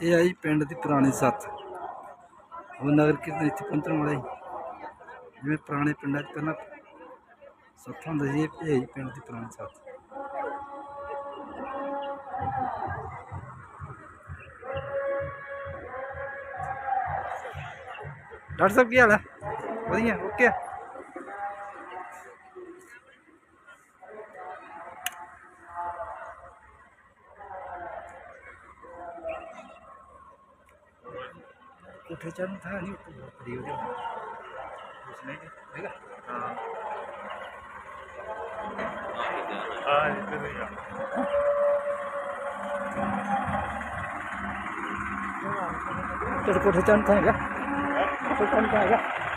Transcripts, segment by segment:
ਇਹ ਆਈ ਪਿੰਡ ਦੀ ਪੁਰਾਣੀ ਸੱਥ। ਉਹ ਨਗਰ ਕੀਰਤਨ ਇੱਥੇ ਪਹੁੰਚਣ ਵਾਲਾ ਹੀ ਜਿਵੇਂ ਪੁਰਾਣੇ ਪਿੰਡਾਂ 'ਚ ਪਹਿਲਾਂ ਸੱਥ ਹੁੰਦਾ ਸੀ, ਇਹ ਇਹ ਆਈ ਪਿੰਡ ਦੀ ਪੁਰਾਣੀ ਸੱਥ। ਡਾਕਟਰ ਸਾਹਿਬ, ਕੀ ਹਾਲ ਹੈ ਵਧੀਆ okay 또 대자는 다 아니고 또뭐 내일이 무슨 얘기? 내가? 아. 아, 이거는요. tôi có thể chân thôi nhá tôi chân thôi nhá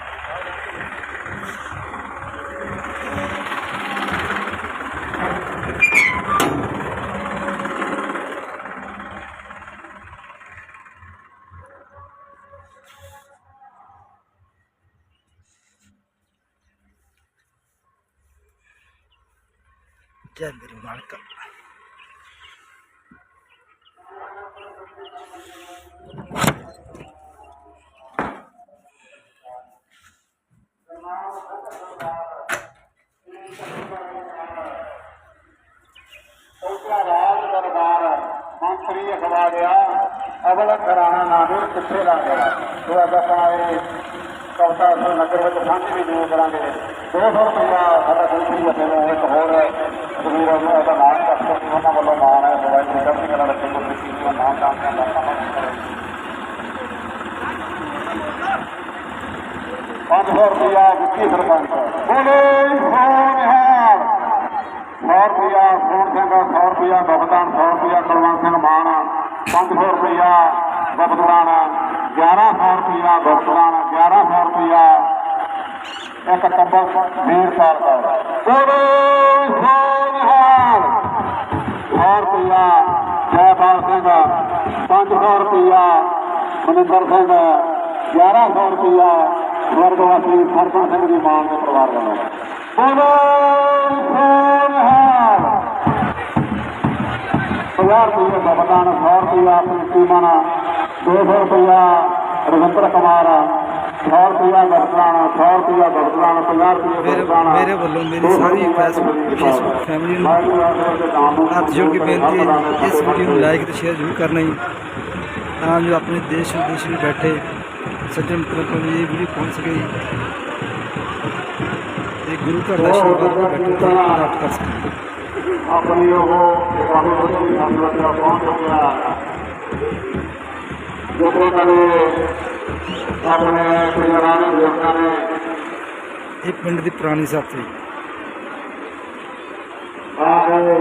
ਉਸਦਾ ਰਾਜ ਦਰਬਾਰ ਮੰਤਰੀ ਅਖਵਾੜਿਆ ਅਵਲ ਘਰਾਣਾ ਨਾਮੇ ਕਿੱਥੇ ਲਾ ਗਿਆ ਉਹ ਅੱਜ ਇਹ ਕਵਤਾ ਨਗਰ ਵਿੱਚ ਸਾਂਝੀ ਵੀ ਜੂ ਕਰਾਂਗੇ 200 ਰੁਪਇਆ ਸਾਡਾ ਗੁਰੂ ਅਤੇ ਨੂੰ ਇੱਕ ਹੋਰ ਜ਼ਰੂਰ ਉਹਨੂੰ ਉਹਦਾ ਨਾਮ ਦੱਸ ਉਹਨਾਂ ਵੱਲੋਂ ਮਾਣ ਹੈ ਸਵਾਈ ਦੀ ਚੜ੍ਹਦੀ ਕਲਾ ਰੱਖੇ ਕੋ ਕੀਤੀ ਦਾ ਨਾਮ ਨਾਮ ਦਾ ਲਾਤਾ ਮਨ ਕਰੇ 500 ਰੁਪਇਆ ਵਿੱਕੀ ਸਰਪੰਚ ਬੋਲੇ ਸੋਨਿਹਾਰ 100 ਰੁਪਇਆ ਸੋਨ ਸਿੰਘ 100 ਰੁਪਇਆ ਬਖਤਾਨ 100 ਰੁਪਇਆ ਕੁਲਵੰਤ ਸਿੰਘ ਮਾਨ 500 ਰੁਪਇਆ ਬਖਤਵਾਨ 1100 ਰੁਪਇਆ ਬਖਤਵਾਨ 1100 ਰੁਪਇਆ ਇੱਕ ਟੱਬਰ ਵੀਰ ਸਾਲ ਦਾ। ਬੋਲੇ ਸੋਨਿਹਾਰ 100 ਰੁਪਇਆ ਜੈਪਾਲ ਸਿੰਘ 500 ਰੁਪਇਆ ਮਨਿੰਦਰ ਸਿੰਘ 1100 ਰੁਪਇਆ ਵਰਗਵਾਸੀ ਸਰਪੰਚ ਸਿੰਘ ਦੀ ਮਾਂ ਦੇ ਪਰਿਵਾਰ ਵੱਲੋਂ। ਬੋਲੇ ਸੋਨਿਹਾਰ 50 ਰੁਪਏ ਦਾ ਬਦਾਨ 100 ਰੁਪਇਆ ਪ੍ਰੀਤੀ ਮਨ 200 ਰੁਪਇਆ ਰਵਿੰਦਰ ਕੁਮਾਰ 100 ਰੁਪਇਆ ਗਰਦਾਨ 100 ਰੁਪਇਆ ਗਰਦਾਨ 50 ਰੁਪਏ ਮੇਰੇ ਮੇਰੇ ਵੱਲੋਂ ਮੇਰੀ ਸਾਰੀ ਫੇਸਬੁੱਕ ਫੇਸਬੁੱਕ ਫੈਮਿਲੀ ਨੂੰ ਹੱਥ ਜੋੜ ਕੇ ਬੇਨਤੀ ਹੈ ਜੀ, ਇਸ ਵੀਡੀਓ ਨੂੰ ਲਾਈਕ ਤੇ ਸ਼ੇਅਰ ਜ਼ਰੂਰ ਕਰਨਾ ਜੀ ਤਾਂ ਜੋ ਆਪਣੇ ਦੇਸ਼ ਵਿਦੇਸ਼ ਵੀ ਬੈਠੇ ਸੱਜਣ ਮਿੱਤਰਾਂ ਕੋਲ ਵੀ ਇਹ ਵੀਡੀਓ ਪਹੁੰਚ ਸਕੇ ਜੀ ਤੇ ਗੁਰੂ ਘਰ ਦਾ ਆਸ਼ੀਰਵਾਦ ਵੀ ਬੈਠੇ ਤੇ ਪ੍ਰਾਪਤ ਕਰ ਸਕਣ ਆਪਣੀ ਉਹ ਕਾਫੀ ਵੱਡੀ ਸੰਗਤ ਦਾ ਪਹੁੰਚ ਗਿਆ ਜਦੋਂ ਕਦੇ ਆਪਣੇ ਪਿਆਰਾਂ ਦੇ ਲੋਕਾਂ ਨੇ ਇਹ ਪਿੰਡ ਦੀ ਪੁਰਾਣੀ ਸਾਥੀ। ਆ ਗਏ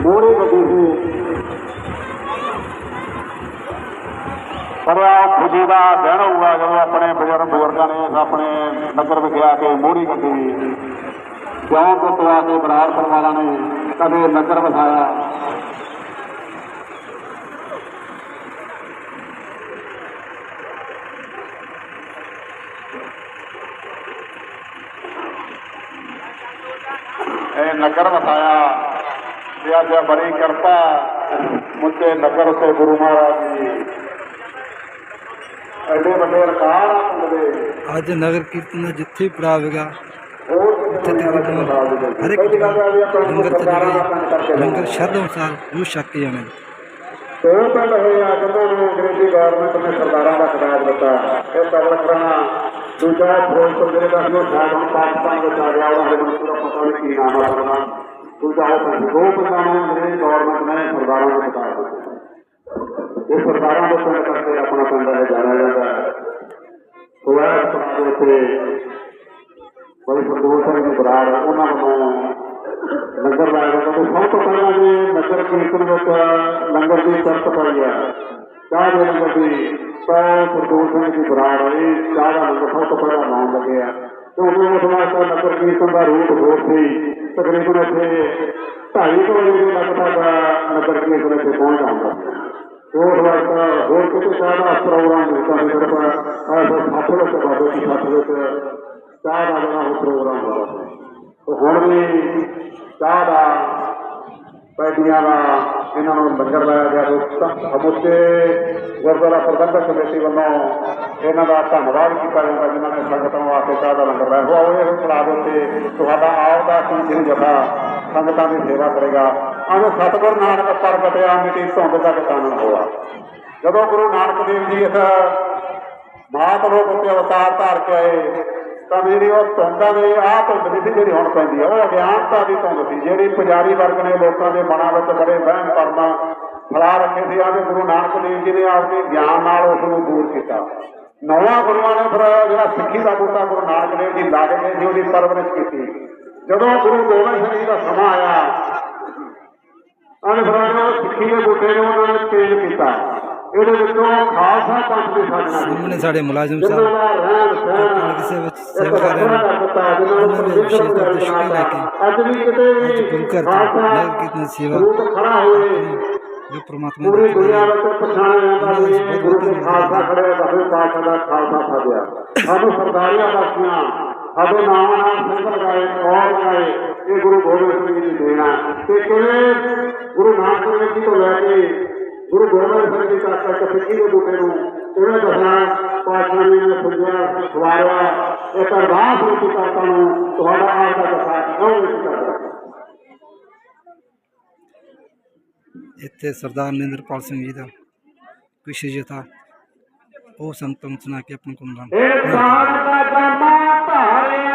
ਮੋੜੀ ਗੱਡੀ ਖੁਸ਼ੀ ਦਾ ਦਿਨ ਹੋਊਗਾ ਜਦੋਂ ਆਪਣੇ ਬਜ਼ੁਰਗ ਬਜ਼ੁਰਗਾਂ ਨੇ ਆਪਣੇ ਨਗਰ ਵਿਖੇ ਆ ਕੇ ਮੋੜੀ ਗੱਡੀ ਕਿਉਂ ਤੋਂ ਤੋਂ ਆ ਕੇ ਬਰਾੜ ਪਰਿਵਾਰਾਂ ਨੇ ਕਦੇ ਨਗਰ ਵਸਾਇਆ ਇਹ ਨਗਰ ਵਸਾਇਆ। ਤੇ ਅੱਜ ਬੜੀ ਕਿਰਪਾ ਮੁੱਦੇ ਨਗਰ ਉਤੇ ਗੁਰੂ ਮਹਾਰਾਜ ਜੀ ਐਡੇ ਵੱਡੇ ਰਕਾਰ ਹੁੰਦੇ ਅੱਜ ਨਗਰ ਕੀਰਤਨ ਜਿੱਥੇ ਪੜਾਵੇਗਾ ਉਹ ਉੱਥੇ ਤਕਰੀਬਨ ਹਰ ਇੱਕ ਲੰਗਰ ਚੱਲੇਗਾ ਲੰਗਰ ਸ਼ਰਧ ਅਨੁਸਾਰ ਜੋ ਛੱਕ ਕੇ ਜਾਣਾ। ਦੋ ਪਿੰਡ ਹੋਏ ਆ ਜਿਨ੍ਹਾਂ ਨੂੰ ਅੰਗਰੇਜ਼ੀ ਗਵਰਨਮੈਂਟ ਨੇ ਸਰਦਾਰਾਂ ਦਾ ਖਿਤਾਬ ਦਿੱਤਾ। ਇਹ ਪਹਿਲਾ ਪੁਰਾਣਾ ਦੂਜਾ ਫਿਰੋਜ਼ਪੁਰ ਜਿਹੜੇ ਦਾ ਜੋ ਸਾਡਾ ਪਾਕਿਸਤਾਨ ਵਿੱਚ ਆ ਗਿਆ ਉਹਦਾ ਮੈਨੂੰ ਪੂਰਾ ਪਤਾ ਨਹੀਂ ਕੀ ਨਾਮ ਆ ਉਹਦਾ। ਦੂਜਾ ਉਹ ਪਿੰਡ ਦੋ ਅੰਗਰੇਜ਼ ਗਵਰਨਮੈਂਟ ਨੇ, ਸਰਦਾਰਾਂ ਦਾ ਖਿਤਾਬ ਇਹ ਸਰਦਾਰਾਂ ਦੇ ਪਿੰਡ ਕਰਕੇ ਆਪਣਾ ਪਿੰਡ ਇਹ ਜਾਣਿਆ ਜਾਂਦਾ ਹੈ। ਹੋਇਆ ਦੇ ਉੱਤੇ ਬੜੀ ਸੰਤੋਖ ਸਿੰਘ ਦੀ ਬਰਾੜ, ਉਹਨਾਂ ਨੂੰ ਲੰਗਰ ਲਾਇਆ। ਜਾਂਦਾ ਸਭ ਤੋਂ ਪਹਿਲਾਂ ਜੀ ਨਗਰ ਕੀਰਤਨ ਵਿੱਚ ਲੰਗਰ ਦੀ ਚਰਤ ਪਈ ਹੈ। ਚਾਹ ਦੇ ਲੰਗਰ ਦੀ ਪੈ ਸੰਤੋਖ ਸਿੰਘ ਦੀ ਬਰਾੜ ਇਹ ਚਾਹ ਦਾ ਲੰਗਰ ਸਭ ਤੋਂ ਪਹਿਲਾਂ ਨਾਮ ਲੱਗਿਆ ਤੇ ਉਦੋਂ ਉਸ ਵਾਸਤੇ ਨਗਰ ਕੀਰਤਨ ਦਾ ਰੂਪ ਹੋਰ ਸੀ। ਤਕਰੀਬਨ ਇੱਥੇ ਢਾਈ ਕੁ ਵਜੇ ਦੇ ਲਗਭਗ ਨਗਰ ਕੀਰਤਨ ਉਸ ਵਾਸਤੇ ਹੋਰ ਕਿਤੇ ਸਾਰਾ ਪ੍ਰੋਗਰਾਮ ਹੁੰਦਾ ਸੀ, ਸਿਰਫ ਆਹ ਸੱਤ ਵਿੱਚ ਬਾਬੇ ਦੀ ਸੱਤ ਵਿੱਚ ਚਾਹ ਦਾ ਪ੍ਰੋਗਰਾਮ ਹੁੰਦਾ ਸੀ। ਹੁਣ ਵੀ ਚਾਹ ਦਾ ਪੈਡੀਆਂ ਦਾ ਇਹਨਾਂ ਨੂੰ ਲੰਗਰ ਲਾਇਆ ਗਿਆ ਦੋਸਤਾਂ ਸਮੁੱਚੇ ਗੁਰਦੁਆਰਾ ਪ੍ਰਬੰਧਕ ਕਮੇਟੀ ਵੱਲੋਂ ਇਹਨਾਂ ਦਾ ਧੰਨਵਾਦ ਕੀਤਾ ਜਾਂਦਾ, ਜਿਨ੍ਹਾਂ ਨੇ ਸੰਗਤਾਂ ਵਾਸਤੇ ਚਾਹ ਦਾ ਲੰਗਰ ਲਾਇਆ। ਹੋਇਆ ਉਹ ਇਹ ਪੜਾ ਉੱਤੇ ਤੁਹਾਡਾ ਆਪ ਦਾ ਸਿੰਘ ਜਥਾ, ਸੰਗਤਾਂ ਦੀ ਸੇਵਾ ਕਰੇਗਾ। ਆਹ ਸਤਿਗੁਰ ਨਾਨਕ ਪ੍ਰਗਟਿਆ ਮਿਟੀ ਧੁੰਦ ਦਾ ਚਾਨਣ ਹੋਆ। ਜਦੋਂ ਗੁਰੂ ਨਾਨਕ ਦੇਵ ਜੀ ਇਸ ਮਾਤ ਰੂਪ ਉੱਤੇ ਅਵਤਾਰ ਧਾਰ ਕੇ ਆਏ ਤਾਂ ਜਿਹੜੀ ਉਹ ਧੁੰਦਾਂ ਦੇ ਆਹ ਧੁੰਦ ਸੀ ਜਿਹੜੀ ਹੁਣ ਪੈਂਦੀ ਆ? ਉਹ ਅਗਿਆਨਤਾ ਦੀ ਧੁੰਦ ਸੀ, ਜਿਹੜੀ ਪੁਜਾਰੀ ਵਰਗ ਨੇ ਲੋਕਾਂ ਦੇ ਮਨਾਂ ਵਿੱਚ ਬੜੇ ਵਹਿਮ ਕਰਨਾ ਫਲਾ ਰੱਖੇ ਸੀ। ਆਦੇ ਗੁਰੂ ਨਾਨਕ ਦੇਵ ਜੀ ਨੇ ਆਪਣੇ ਗਿਆਨ ਨਾਲ ਉਸ ਨੂੰ ਦੂਰ ਕੀਤਾ। ਨੌਵਾਂ ਗੁਰੂਆਂ ਨੇ ਫਿਰ ਜਿਹੜਾ ਸਿੱਖੀ ਦਾ ਬੂਟਾ ਗੁਰੂ ਨਾਨਕ ਦੇਵ ਜੀ ਲਾ ਕੇ ਗਏ ਸੀ ਉਹਦੀ ਪਰਵਰਿਸ਼ ਕੀਤੀ। ਜਦੋਂ ਗੁਰੂ ਗੋਬਿੰਦ ਸਿੰਘ ਜੀ ਦਾ ਸਮਾਂ ਆਇਆ ਉਹਨੇ ਫਿਰ ਉਹਨੇ ਸਿੱਖੀ ਦੇ ਬੂਟੇ ਨੂੰ ਉਹਨਾਂ ਨੇ ਤੇਜ਼ ਕੀਤਾ। ਇਹਦੇ ਵਿੱਚੋਂ ਖਾਲਸਾ ਪੰਥ ਦੀ ਕੀਤੀ ਸਾਹਮਣੇ ਸਾਡੇ ਮੁਲਾਜ਼ਮ ਸਾਹਿਬ ਸਹਿਣ ਕਿਸੇ ਵਿੱਚ ਸੇਵਾ ਕਰ ਰਹੇ ਨੇ। ਉਹਨਾਂ ਦੇ ਵਿਸ਼ੇਸ਼ ਤੌਰ ਤੇ ਛੁੱਟੀ ਲੈ ਕੇ ਅੱਜ ਵੀ ਕਿਤੇ ਅੱਜ ਗੁਰੂ ਵੀ ਘਰ ਤੋਂ ਕੀਰਤਨ ਸੇਵਾ ਖੜਾ ਹੋਏ ਜੋ ਪ੍ਰਮਾਤਮਾ ਪੂਰੀ ਦੁਨੀਆ ਵਿੱਚ ਪਛਾਣਿਆ ਜਾਂਦਾ ਵੀ ਗੁਰੂ ਦੇ ਖਾਲਸਾ ਖੜੇ ਦਸਵੇਂ ਪਾਤਸ਼ਾਹ ਦਾ ਖਾਲਸਾ ਸਾਜਿਆ। ਸਾਨੂੰ ਸਰਦਾਰੀਆਂ ਬਖਸ਼ੀਆਂ ਸਾਡੇ ਨਾਮ ਨਾਲ ਸਿੰਘ ਲਗਾਏ ਔਰ ਲਗਾਏ ਇਹ ਗੁਰੂ ਗੋਬਿੰਦ ਸਿੰਘ ਜੀ ਦੀ ਦੇਣ ਤੇ ਕਿਵੇਂ ਗੁਰੂ ਨਾਨਕ ਦੇਵ ਜੀ ਤੋਂ ਲੈ ਕੇ ਗੁਰੂ ਗੋਬਿੰਦ ਸਿੰਘ ਜੀ ਤੱਕ ਇੱਕ ਸਿੱਖੀ ਦੇ ਬੂਟੇ ਨੂੰ ਕਿਵੇਂ ਦਸਾਂ ਪਾਤਸ਼ਾਹ ਜੀ ਨੇ ਪੁੱਜਿਆ ਸਵਾਰਿਆ। ਇੱਕ ਅਰਦਾਸ ਵਿੱਚ ਕਰਤਾ ਨੂੰ ਤੁਹਾਡਾ ਆਪ ਦਾ ਦਸਾ ਕਿਉਂ ਵਿੱਚ ਕਰਦਾ ਇੱਥੇ ਸਰਦਾਰ ਨਰਿੰਦਰਪਾਲ ਸਿੰਘ ਜੀ ਦਾ ਵਿਸ਼ੇਸ਼ ਜਥਾ ਉਹ ਸੰਤਨ ਸੁਣਾ ਕੇ ਆਪਣਾ ਕੰਮ ਲਾਂ ਇਹ ਸਾੜ ਦਾ ਜਮਾ ਧਾਰਿਆ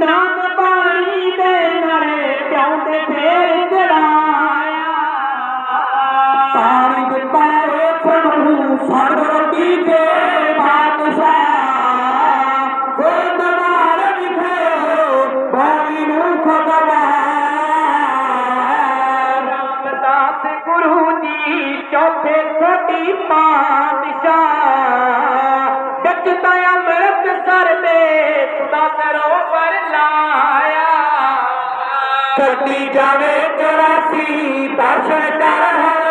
नग पाणी गुरू जी छोटी ਕੱਟੀ ਜਾਵੇ 84 ਦਰਸ਼ਨ ਕਰ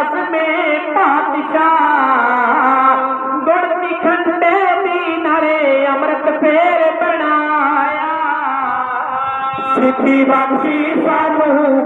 ਫਿਰ ਸੀ ਦਸਵੇਂ ਪਾਤਸ਼ਾਹ ਗੁਰਦੀ ਖੰਡੇ ਦੀ ਨਰੇ ਅੰਮ੍ਰਿਤ ਫੇਰ ਬਣਾਇਆ। ਸਿੱਖੀ ਬਖਸ਼ੀ ਸਾਨੂੰ